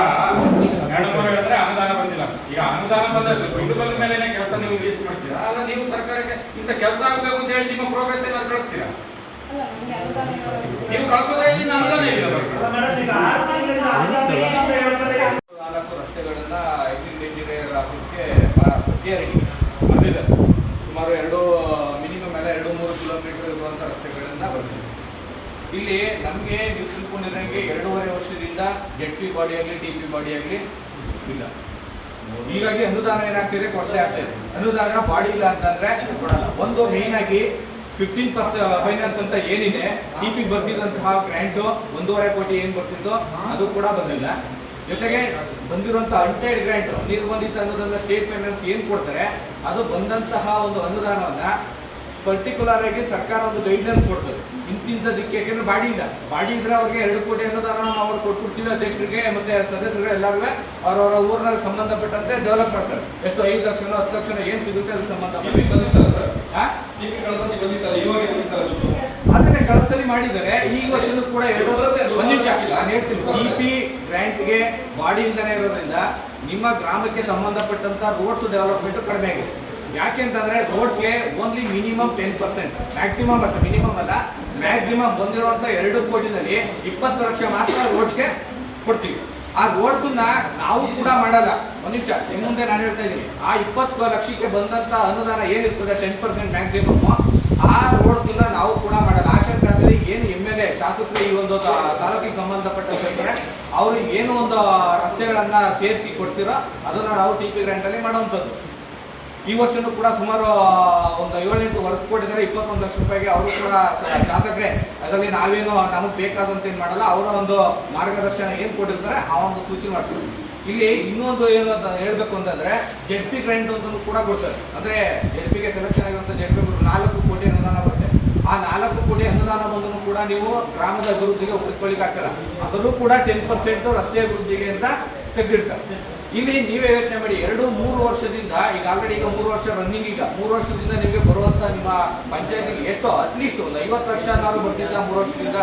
Speaker 3: ಮೇಡಮ್ ಅವರು ಹೇಳಿದ್ರೆ ಅನುದಾನ ಬಂದಿಲ್ಲ. ಈಗ ಅನುದಾನ ಬಂದ ದುಡ್ಡು ಬಂದ ಮೇಲೆ ಕೆಲಸ ನೀವು ಲೀಸ್ಟ್ ಮಾಡ್ತೀರಾ? ಅಲ್ಲ, ನೀವು ಸರ್ಕಾರಕ್ಕೆ ಇಂಥ ಕೆಲಸ ಆಗಬೇಕು ಅಂತ ಹೇಳಿ ನಿಮ್ಮ ಪ್ರೋಗ್ರೆಸ್ ಏನಾದ್ರು ಕಳಿಸ್ತೀರಾ? ನೀವು ಕಳಿಸೋದೇ ಇಲ್ಲಿ
Speaker 2: ಆರು ಅನುದಾನ
Speaker 7: ನಾಲ್ಕು ರಸ್ತೆಗಳನ್ನ ಐಸಿಲ್ ಇಂಜಿನಿಯರ್ ಆಫೀಸ್ಗೆ ರಿಪೇರಿಗೆ ಬಂದಿದೆ. ಸುಮಾರು ಎರಡು ಮಿನಿಮಮ್ ಎಲ್ಲ ಎರಡು ಮೂರು ಕಿಲೋಮೀಟರ್ ಇರುವಂಥ ರಸ್ತೆಗಳನ್ನ ಬಂದಿದೆ. ಇಲ್ಲಿ ನಮಗೆ ನೀವು ತಿಳ್ಕೊಂಡಿರಂಗೆ ಎರಡೂವರೆ ವರ್ಷದಿಂದ ಜೆಡ್ ಪಿ ಬಾಡಿ ಆಗಲಿ ಟಿ ಪಿ ಬಾಡಿ ಆಗಲಿ ಇಲ್ಲ. ಹೀಗಾಗಿ ಅನುದಾನ ಏನಾಗ್ತಿದೆ? ಕೊರತೆ ಆಗ್ತಿದೆ. ಅನುದಾನ ಬಾಡಿ ಇಲ್ಲ ಅಂತಂದ್ರೆ ಕೊಡಲ್ಲ. ಒಂದು ಮೇನ್ ಆಗಿ ಫಿಫ್ಟೀನ್ ಪರ್ಸೆಂಟ್ ಫೈನಾನ್ಸ್ ಅಂತ ಏನಿದೆ ಟಿ ಪಿ ಬರ್ತಿದ್ದಂತಹ ಗ್ರ್ಯಾಂಟು ಒಂದೂವರೆ ಕೋಟಿ ಏನು ಬರ್ತಿತ್ತು, ಅದು ಕೂಡ ಬಂದಿಲ್ಲ. ಜೊತೆಗೆ ಬಂದಿರುವಂತ ಅನ್ಪೇಡ್ ಗ್ರ್ಯಾಂಟ್ ನಿರ್ಬಂಧಿತ ಅನ್ನೋದನ್ನ ಸ್ಟೇಟ್ ಫೈನಾನ್ಸ್ ಏನ್ ಕೊಡ್ತಾರೆ, ಅದು ಬಂದಂತಹ ಒಂದು ಅನುದಾನವನ್ನ ಪರ್ಟಿಕ್ಯುಲರ್ ಆಗಿ ಸರ್ಕಾರ ಒಂದು ಗೈಡ್ಲೈನ್ಸ್ ಕೊಡ್ತದೆ. ಇಂತಿಂತದಕ್ಕೆ ಯಾಕೆಂದ್ರೆ ಬಾಡಿ ಇಲ್ಲ. ಬಾಡಿ ಇದ್ರೆ ಅವ್ರಿಗೆ ಎರಡು ಕೋಟಿ ಅನುದಾನ ನಾವು ಕೊಟ್ಬಿಡ್ತೀವಿ ಅಧ್ಯಕ್ಷರಿಗೆ, ಮತ್ತೆ ಸದಸ್ಯರು ಎಲ್ಲರೂ ಅವ್ರವರ ಊರಿನಲ್ಲಿ ಸಂಬಂಧಪಟ್ಟಂತೆ ಡೆವಲಪ್ ಮಾಡ್ತಾರೆ. ಎಷ್ಟು ಐದು ಲಕ್ಷನೋ ಹತ್ತು ಲಕ್ಷನೋ ಏನ್ ಸಿಗುತ್ತೆ ಅದಕ್ಕೆ ಹಾ? ಅದನ್ನೇ ಕಳಸಲಿ ಮಾಡಿದರೆ ಈ ವರ್ಷನೂ ಕೂಡ ಎರಡು ಒಂದು ನಿಮಿಷ. ನಾನು ಹೇಳ್ತೀನಿ. ಇ ಪಿ ಗ್ರಾಂಟ್ಗೆ ಬಾಡಿ ಇಲ್ದೇ ಇರೋದ್ರಿಂದ ನಿಮ್ಮ ಗ್ರಾಮಕ್ಕೆ ಸಂಬಂಧಪಟ್ಟಂತ ರೋಡ್ಸ್ ಡೆವಲಪ್ಮೆಂಟ್ ಕಡಿಮೆ ಆಗಿದೆ. ಯಾಕೆ ಅಂತಂದ್ರೆ ರೋಡ್ಸ್ಗೆ only minimum ten percent maximum ಅಲ್ಲ ಮಿನಿಮಮ್ ಅಲ್ಲ. ಮ್ಯಾಕ್ಸಿಮಮ್ ಬಂದಿರುವಂತ ಎರಡು ಕೋಟಿನಲ್ಲಿ ಇಪ್ಪತ್ತು ಲಕ್ಷ ಮಾತ್ರ ರೋಡ್ಸ್ಗೆ ಕೊಡ್ತೀವಿ. ಆ ರೋಡ್ಸ್ ನಾವು ಕೂಡ ಮಾಡಲ್ಲ. ಒಂದ್ ನಿಮಿಷ, ನಿಮ್ ಮುಂದೆ ನಾನು ಹೇಳ್ತಾ ಇದ್ದೀನಿ. ಆ ಇಪ್ಪತ್ತು ಲಕ್ಷಕ್ಕೆ ಬಂದಂತ ಅನುದಾನ ಏನಿರ್ತದೆ ಟೆನ್ ಪರ್ಸೆಂಟ್ ಮ್ಯಾಕ್ಸಿಮಮ್ ಆ ರೋಡ್ಸ್ ನಾವು ಕೂಡ ಮಾಡಲ್ಲ. ಆ ಕ್ಷೇತ್ರದಲ್ಲಿ ಏನು ಎಂ ಎಲ್ ಎ ಶಾಸಕರು ಈ ಒಂದು ತಾಲೂಕಿಗೆ ಸಂಬಂಧಪಟ್ಟ ಅವ್ರಿಗೆ ಏನು ಒಂದು ರಸ್ತೆಗಳನ್ನ ಸೇರಿಸಿ ಕೊಡ್ತಿರೋ, ಅದನ್ನ ನಾವು ಟಿ ಪಿ ಗ್ರಾಂಟ್ ಅಲ್ಲಿ ಮಾಡುವಂಥದ್ದು. ಈ ವರ್ಷನೂ ಕೂಡ ಸುಮಾರು ಒಂದು ಏಳೆಂಟು ವರ್ಕ್ ಕೊಟ್ಟಿದ್ದಾರೆ, ಇಪ್ಪತ್ತೊಂದು ಲಕ್ಷ ರೂಪಾಯಿಗೆ ಅವರು ಕೂಡ ಶಾಸಕರೇ. ಅದರಲ್ಲಿ ನಾವೇನು, ನಮಗೆ ಬೇಕಾದಂತ ಏನು ಮಾಡಲ್ಲ, ಅವರ ಒಂದು ಮಾರ್ಗದರ್ಶನ ಏನು ಕೊಟ್ಟಿರ್ತಾರೆ, ಆ ಒಂದು ಸೂಚನೆ ಮಾಡ್ತಾರೆ ಇಲ್ಲಿ ಇನ್ನೊಂದು ಏನು ಹೇಳ್ಬೇಕು ಅಂತಂದ್ರೆ ಜೆಡ್ ಪಿ ಗ್ರಾಂಟ್ ಅಂತ ಕೂಡ ಕೊಡ್ತಾರೆ. ಅಂದ್ರೆ ಜೆಡ್ ಪಿಗೆ ಸೆಲೆಕ್ಷನ್ ಆಗಿರುವಂತ ಜೆಡ್ ಪಿ ನಾಲ್ಕು ಕೋಟಿ ಅನುದಾನ ಬರುತ್ತೆ ಆ ನಾಲ್ಕು ಕೋಟಿ ಅನುದಾನ ಬಂದನು ಕೂಡ ನೀವು ಗ್ರಾಮದ ಅಭಿವೃದ್ಧಿಗೆ ಉಳಿಸ್ಕೊಳ್ಳಿಕ್ಕೆ ಆಗ್ತಲ್ಲ ಅದರಲ್ಲೂ ಕೂಡ ಟೆನ್ ಪರ್ಸೆಂಟ್ ರಸ್ತೆ ಅಭಿವೃದ್ಧಿಗೆ ಅಂತ ತೆಗೆದಿರ್ತಾರೆ ಇಲ್ಲಿ ನೀವೇ ಯೋಚನೆ ಮಾಡಿ, ಎರಡು, ಮೂರು ವರ್ಷದಿಂದ, ಈಗ ಆಲ್ರೆಡಿ ಈಗ ಮೂರು ವರ್ಷ ರನ್ನಿಂಗ್ ಈಗ, ಮೂರು ವರ್ಷದಿಂದ ನಿಮಗೆ ಬರುವಂತ ನಿಮ್ಮ ಪಂಚಾಯತಿಗೆ ಎಷ್ಟೋ ಅಟ್ಲೀಸ್ಟ್ ಒಂದು ಐವತ್ತು ಲಕ್ಷ ಏನಾದ್ರು ಬರ್ತಿದ್ದ ಮೂರು ವರ್ಷದಿಂದ.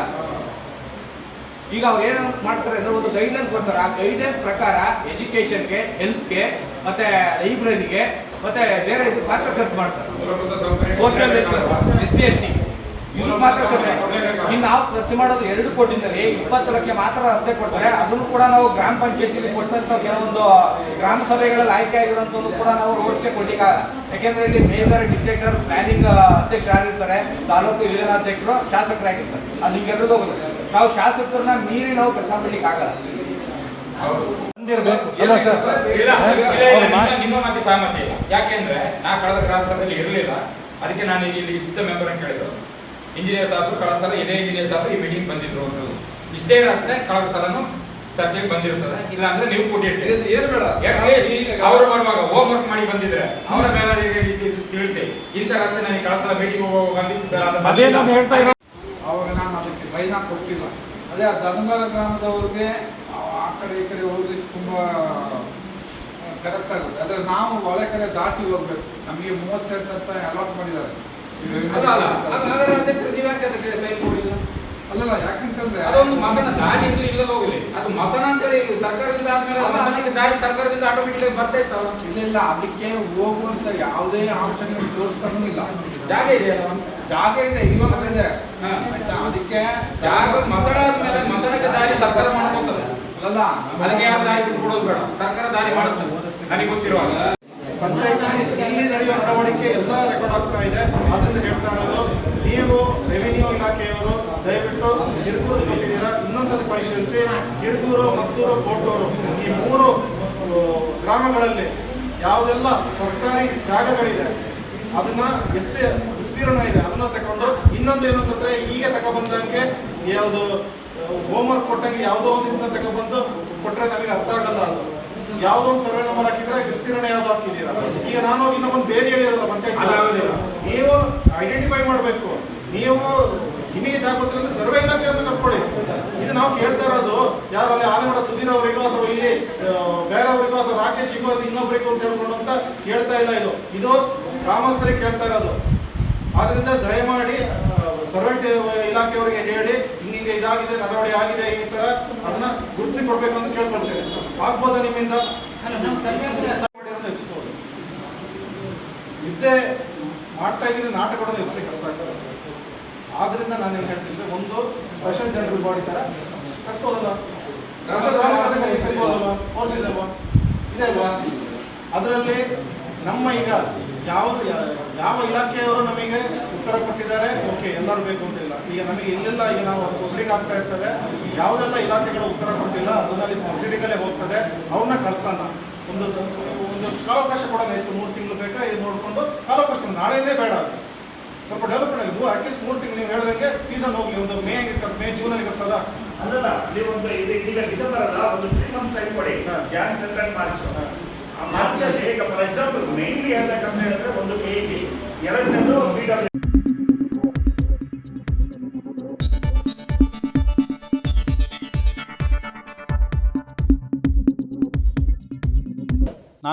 Speaker 7: ಈಗ ಅವ್ರು ಏನು ಮಾಡ್ತಾರೆ ಅಂದ್ರೆ ಒಂದು ಗೈಡ್ಲೈನ್ಸ್ ಕೊಡ್ತಾರೆ. ಆ ಗೈಡ್ಲೈನ್ಸ್ ಪ್ರಕಾರ ಎಜುಕೇಶನ್ಗೆ ಹೆಲ್ತ್ಗೆ ಮತ್ತೆ ಲೈಬ್ರರಿಗೆ ಮತ್ತೆ ಬೇರೆ ಇದು ಮಾತ್ರ ಖರ್ಚು ಮಾಡ್ತಾರೆ. Social welfare S C S T ಮಾತ್ರ. ಇನ್ನು ನಾವು ಖರ್ಚು ಮಾಡೋದು ಎರಡು ಕೋಟಿನಲ್ಲಿ ಇಪ್ಪತ್ತು ಲಕ್ಷ ಮಾತ್ರ ರಸ್ತೆ ಕೊಡ್ತಾರೆ. ಅದನ್ನು ಕೂಡ ನಾವು ಗ್ರಾಮ ಪಂಚಾಯತಿಲಿ ಕೊಟ್ಟಂತ ಕೆಲವೊಂದು ಗ್ರಾಮ ಸಭೆಗಳಲ್ಲಿ ಆಯ್ಕೆ ಆಗಿರುವಂತ ಕೂಡ ನಾವು ರೋಡ್ಸ್ಗೆ ಕೊಡ್ಲಿಕ್ಕಾಗಲ್ಲ ಯಾಕೆಂದ್ರೆ ಇಲ್ಲಿ ಮೇಜರ್ ಡಿಸ್ಟ್ರಿಕ್ಟರ್ ಪ್ಲಾನಿಂಗ್ ಅಧ್ಯಕ್ಷರು ಯಾರಿರ್ತಾರೆ ತಾಲೂಕು ಯೋಜನಾಧ್ಯಕ್ಷರು ಶಾಸಕರಾಗಿರ್ತಾರೆ. ಅದು ಅಲ್ಲಿಗೆಲ್ಲ ಹೋಗುತ್ತೆ ನಾವು ಶಾಸಕರನ್ನ ಮೀರಿ ನಾವು ಕೆಲಸ ಮಾಡ್ಲಿಕ್ಕೆ ಆಗಲ್ಲ.
Speaker 3: ನಿಮ್ಮ ಸಹಮತಿ. ಇಲ್ಲ ಯಾಕೆಂದ್ರೆ ನಾ ಕಳೆದ ಗ್ರಾಮ ಸಭೆಯಲ್ಲಿ ಇರಲಿಲ್ಲ. ಅದಕ್ಕೆ ನಾನು ಇಲ್ಲಿ ಇದ್ದ ಮೆಂಬರ್ ಅಂತ ಕೇಳಿದ್ರು ಇಂಜಿನಿಯರ್ ಸಾಹೇಬರು ಕಳೆದ ಸಲ ಇದೇ ಇಂಜಿನಿಯರ್ ಸಾಹೇಬರು ಈ ಮೀಟಿಂಗ್ ಬಂದಿದ್ರು ಅಂತ ಇಷ್ಟೇ ಅಷ್ಟೇ ಕಳೆದ ಸಲನು ಚರ್ಚೆಗೆ ಬಂದಿರ್ತದೆ. ಇಲ್ಲ ಅಂದ್ರೆ ನೀವು ಕೊಟ್ಟಿರ್ತೀರಿ
Speaker 6: ಏನು ಬೇಡ.
Speaker 3: ಅವರು ಬರುವಾಗ ಹೋಮ್ ವರ್ಕ್ ಮಾಡಿ ಬಂದಿದ್ರೆ ಅವರ ಮೇಲಧಿಕಾರಿಗೆ ರೀತಿ ತಿಳಿಸಿ. ಇಂಥ ರಸ್ತೆ ನನಗೆ ಕಳೆದ ಸಲ ಮೀಟಿಂಗ್ ಹೋಗುವಾಗ ಬಂದಿತ್ತು ಸರ್ ಅದೇ
Speaker 5: ನಾನು ಹೇಳ್ತಾ ಇರೋ
Speaker 6: ಅವಾಗ ನಾನು ಅದಕ್ಕೆ ಸೈನ್ ಹಾಕಿ ಕೊಟ್ಟಿಲ್ಲ. ಅದೇ ಆ ದನಗಲ ಗ್ರಾಮದವ್ರಿಗೆ ಆ- ಆ ಕಡೆ ಈ ಕಡೆ ಹೋಗ್ಲಿಕ್ಕೆ ತುಂಬಾ ಕರೆಕ್ಟ್ ಆಗುತ್ತೆ. ಅಂದ್ರೆ ನಾವು ಒಳ ಕಡೆ ದಾಟಿ ಹೋಗ್ಬೇಕು. ನಮಗೆ ಮೂವತ್ತು ಸೆಂಟ್ ಅಂತ ಅಲಾಟ್ ಮಾಡಿದ್ದಾರೆ.
Speaker 3: ಅಲ್ಲ ಅಲ್ಲ ಅದು ಅದರ ಅಧ್ಯಕ್ಷರು ನೀವು ಯಾಕೆ ಅದಕ್ಕೆ ಸೈನ್ ಕೊಡಲಿಲ್ಲ?
Speaker 6: ಅಲ್ಲಲ್ಲ ಯಾಕಂತಂದ್ರೆ
Speaker 3: ಅದೊಂದು ಮಸನ ದಾರಿ ಇರ್ಲಿ ಇಲ್ಲ ಹೋಗ್ಲಿ. ಅದು ಮಸನ ಅಂತೇಳಿ ಸರ್ಕಾರದಿಂದ ಆದ್ಮೇಲೆ ಮಸನಕ್ಕೆ ದಾರಿ ಸರ್ಕಾರದಿಂದ ಆಟೋಮೆಟಿಕ್ ಬರ್ತಾ ಇರ್ತಾವ
Speaker 6: ಇಲ್ಲ ಇಲ್ಲ ಅದಕ್ಕೆ ಹೋಗುವಂತ ಯಾವುದೇ ಆಪ್ಷನ್ ತೋರಿಸ್ತಾನೂ ಇಲ್ಲ.
Speaker 3: ಜಾಗ ಇದೆಯಲ್ಲ?
Speaker 6: ಜಾಗ ಇದೆ ಇವಾಗ ಇದೆ. ಅದಕ್ಕೆ
Speaker 3: ಜಾಗ ಮಸಣ ಆದ್ಮೇಲೆ ಮಸಣಕ್ಕೆ ದಾರಿ ಸರ್ಕಾರ ಮಾಡ್ಕೊತದೆ.
Speaker 6: ಅಲ್ಲ
Speaker 3: ಅದಕ್ಕೆ ಯಾರು ದಾರಿ ಕೊಡೋದು ಬೇಡ. ಸರ್ಕಾರ ದಾರಿ ಮಾಡುತ್ತೆ. ನನಗೆ ಗೊತ್ತಿರುವಾಗ.
Speaker 1: ಪಂಚಾಯತ್ ಇಲ್ಲಿ ನಡೆಯುವ ನಡವಳಿಕೆ ಎಲ್ಲ ರೆಕಾರ್ಡ್ ಆಗ್ತಾ ಇದೆ. ಅದರಿಂದ ಹೇಳ್ತಾ ಇರೋದು, ನೀವು ರೆವಿನ್ಯೂ ಇಲಾಖೆಯವರು ದಯವಿಟ್ಟು ಹಿರ್ಗೂರು ಕೊಟ್ಟಿದ್ದೀರಾ ಇನ್ನೊಂದ್ಸತಿ ಪರಿಶೀಲಿಸಿ. ಹಿರ್ಗೂರು ಮತ್ತೂರು ಕೋಟೂರು ಈ ಮೂರು ಗ್ರಾಮಗಳಲ್ಲಿ ಯಾವುದೆಲ್ಲ ಸರ್ಕಾರಿ ಜಾಗಗಳಿದೆ, ಅದನ್ನ ಎಷ್ಟೇ ವಿಸ್ತೀರ್ಣ ಇದೆ, ಅದನ್ನ ತಗೊಂಡು ಇನ್ನೊಂದು ಏನು ಅಂತಂದ್ರೆ ಈಗ ತಗೊಬಂದಂಗೆ ಯಾವುದು ಹೋಮ್ವರ್ಕ್ ಕೊಟ್ಟಂಗೆ ಯಾವುದೋ ಒಂದಿಂದ ತಗೊಬಂದು ಕೊಟ್ರೆ ನಮಗೆ ಅರ್ಥ ಆಗಲ್ಲ ಅದು. ಯಾವುದೋ ಒಂದು ಸರ್ವೆ ನಂಬರ್ ಹಾಕಿದ್ರೆ ವಿಸ್ತೀರ್ಣ ಯಾವ್ದು ಹಾಕಿದ್ದೀರಾ? ಈಗ ನಾನು ಹೋಗಿ ಇನ್ನೊಂದು ಬೇರೆ ಹೇಳಿರಲ್ಲ ಪಂಚಾಯತ್. ನೀವು ಐಡೆಂಟಿಫೈ ಮಾಡಬೇಕು. ನೀವು ನಿಮಗೆ ಜಾಗ ಗೊತ್ತಿಲ್ಲ ಸರ್ವೆ ಇಲಾಖೆಯನ್ನು ಕರ್ಕೊಳ್ಳಿ. ಇದು ನಾವು ಕೇಳ್ತಾ ಇರೋದು ಯಾರು ಅಲ್ಲಿ ಆಲಮಡ ಸುಧೀರ್ ಅವರಿಗೋ ಅಥವಾ ಇಲ್ಲಿ ಬೇರೆಯವರಿಗೂ ಅಥವಾ ರಾಕೇಶಿಗೋ ಅಥವಾ ಇನ್ನೊಬ್ಬರಿಗೂ ಅಂತ ಹೇಳ್ಕೊಂಡು ಅಂತ ಕೇಳ್ತಾ ಇಲ್ಲ ಇದು. ಇದು ಗ್ರಾಮಸ್ಥರಿಗೆ ಕೇಳ್ತಾ ಇರೋದು. ಆದ್ರಿಂದ ದಯಮಾಡಿ ಸರ್ವೆಂಟ್ ಇಲಾಖೆಯವರಿಗೆ ಹೇಳಿ ಹಿಂಗಿಂಗೆ ಇದಾಗಿದೆ ನಡವಳಿ ಆಗಿದೆ ಈ ತರ ಅದನ್ನ ಗುರುತಿಸಿ ಕೊಡ್ಬೇಕು ಅಂತ ಕೇಳ್ಕೊಳ್ತೇವೆ. ಆಗ್ಬೋದಾ ನಿಮ್ಮಿಂದ? ಇದ್ದೇ ಮಾಡ್ತಾ ಇದ್ರೆ ನಾಟಕಗಳನ್ನು ಎಬ್ಸಲಿಕ್ಕೆ ಕಷ್ಟ ಆಗ್ತದೆ. ಆದ್ರಿಂದ ನಾನು ಏನ್ ಹೇಳ್ತಿದ್ದೆ ಒಂದು ಸ್ಪೆಷಲ್ ಜನರಲ್ ಬಾಡಿ ತರ ಇದೆ ಅಲ್ವಾ? ಅದರಲ್ಲಿ ನಮ್ಮ ಈಗ ಯಾವ್ದು ಯಾವ ಇಲಾಖೆಯವರು ನಮಗೆ ಉತ್ತರ ಕೊಟ್ಟಿದ್ದಾರೆ? ಓಕೆ ಎಲ್ಲರೂ ಬೇಕು ಅಂತಿಲ್ಲ ಈಗ ನಮಗೆ ಇಲ್ಲೆಲ್ಲ ಈಗ ನಾವು ಅದು ಆಗ್ತಾ ಇರ್ತದೆ. ಯಾವುದೆಲ್ಲ ಇಲಾಖೆಗಳು ಉತ್ತರ ಕೊಡ್ತಿಲ್ಲ ಅದನ್ನಲ್ಲಿ ಪ್ರೊಸೀಡಿಂಗಲ್ಲೇ ಹೋಗ್ತದೆ. ಅವ್ರನ್ನ ಕರ್ಸೋಣ. ಒಂದು ಒಂದು ಕಾಲಾವಕಾಶ ಕೊಡೋಣ ಎಷ್ಟು ಮೂರು ತಿಂಗಳು ಬೇಕಾ ಇದು ನೋಡಿಕೊಂಡು ಕಾಲಾವಕಾಶ ನಾಳೆಯೇ ಬೇಡ ಸ್ವಲ್ಪ ಡೆವಲಪ್ಮೆಂಟ್ ಆಗಿದೆ. ಅಟ್ಲೀಸ್ಟ್ ಮೂರು ತಿಂಗಳು ನೀವು ಹೇಳ್ದಂಗೆ ಸೀಸನ್ ಹೋಗ್ಲಿ. ಒಂದು ಮೇ ಮೇ ಜೂನಲ್ಲಿ ಕರ್ಸೋದಾ?
Speaker 2: ಅಲ್ಲಲ್ಲ ನೀವೊಂದು ಇದು ಈಗ ಡಿಸೆಂಬರ್ ಅಲ್ಲ ಒಂದು ತ್ರೀ ಮಂತ್ಸ್ ಟೈಮ್ ಕೊಡಿ. Jan February March. ಆ ಮಾರ್ಚ್ ಅಲ್ಲಿ ಈಗ ಫಾರ್ ಎಕ್ಸಾಂಪಲ್ ಮೇನ್ಲಿ ಹೇಳ್ಬೇಕಂತ ಹೇಳಿದ್ರೆ ಒಂದು ಬಿ ಡಬ್ಲ್ಯೂ